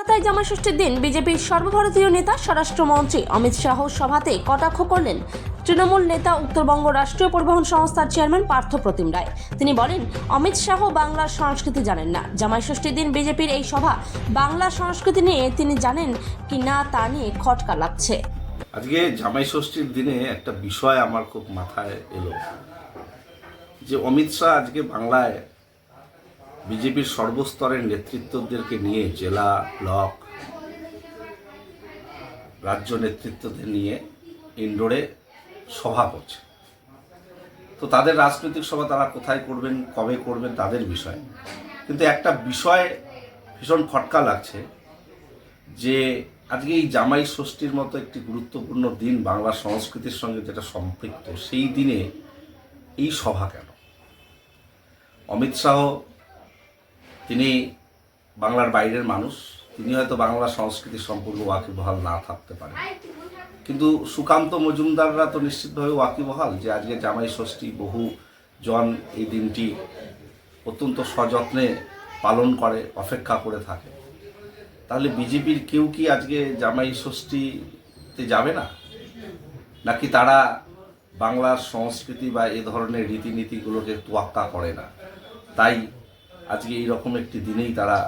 কলকাতায় জামাই ষষ্ঠীর দিন বিজেপির সর্বভারতীয় নেতা স্বরাষ্ট্রমন্ত্রী অমিত শাহ সভাতে কটাক্ষ করলেন তৃণমূল নেতা উত্তরবঙ্গ রাষ্ট্রীয় পরিবহন সংস্থার চেয়ারম্যান পার্থ প্রতিম রায়। তিনি বলেন, অমিত শাহ বাংলার সংস্কৃতি জানেন না। জামাই ষষ্ঠীর দিন বিজেপির এই সভা বাংলা সংস্কৃতি নিয়ে তিনি জানেন কি না তা নিয়ে খটকা লাগছে। আজকে জামাই ষষ্ঠীর দিনে একটা বিষয় আমার খুব মাথায় এলো, যে অমিত শাহ আজকে বাংলায় বিজেপির সর্বস্তরের নেতৃত্বদেরকে নিয়ে, জেলা, ব্লক, রাজ্য নেতৃত্বদের নিয়ে ইন্ডোরে সভা করছে তো তাদের রাজনৈতিক সভা তারা কোথায় করবেন, কবে করবেন, তাদের বিষয়। কিন্তু একটা বিষয় ভীষণ খটকা লাগছে যে আজকে এই জামাই ষষ্ঠীর মতো একটি গুরুত্বপূর্ণ দিন বাংলা সংস্কৃতির সঙ্গে যেটা সম্পৃক্ত, সেই দিনে এই সভা কেন? অমিত শাহ তিনি বাংলার বাইরের মানুষ, তিনি হয়তো বাংলা সংস্কৃতি সম্পর্কে ওয়াকিবহাল না থাকতে পারেন কিন্তু সুকান্ত মজুমদাররা তো নিশ্চিতভাবে ওয়াকিবহাল যে আজকে জামাই ষষ্ঠী বহু জন এই দিনটি অত্যন্ত সযত্নে পালন করে, অপেক্ষা করে থাকে। তাহলে বিজেপির কেউ কি আজকে জামাই ষষ্ঠীতে যাবে না? নাকি তারা বাংলার সংস্কৃতি বা এ ধরনের রীতিনীতিগুলোকে তোয়াক্কা করে না? তাই আজকে এই রকম একটি দিনেই তারা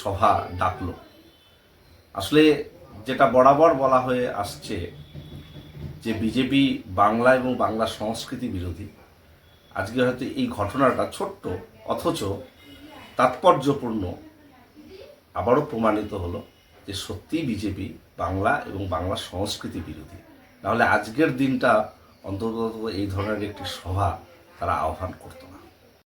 সভা ডাকলো। আসলে যেটা বরাবর বলা হয়ে আসছে যে বিজেপি বাংলা এবং বাংলা সংস্কৃতি বিরোধী, আজকে হয়তো এই ঘটনাটা ছোট্ট, অথচ তাৎপর্যপূর্ণ, আবারও প্রমাণিত হলো যে সত্যিই বিজেপি বাংলা এবং বাংলা সংস্কৃতি বিরোধী। নাহলে আজকের দিনটা অন্তর্গত এই ধরনের একটি সভা তারা আহ্বান করতো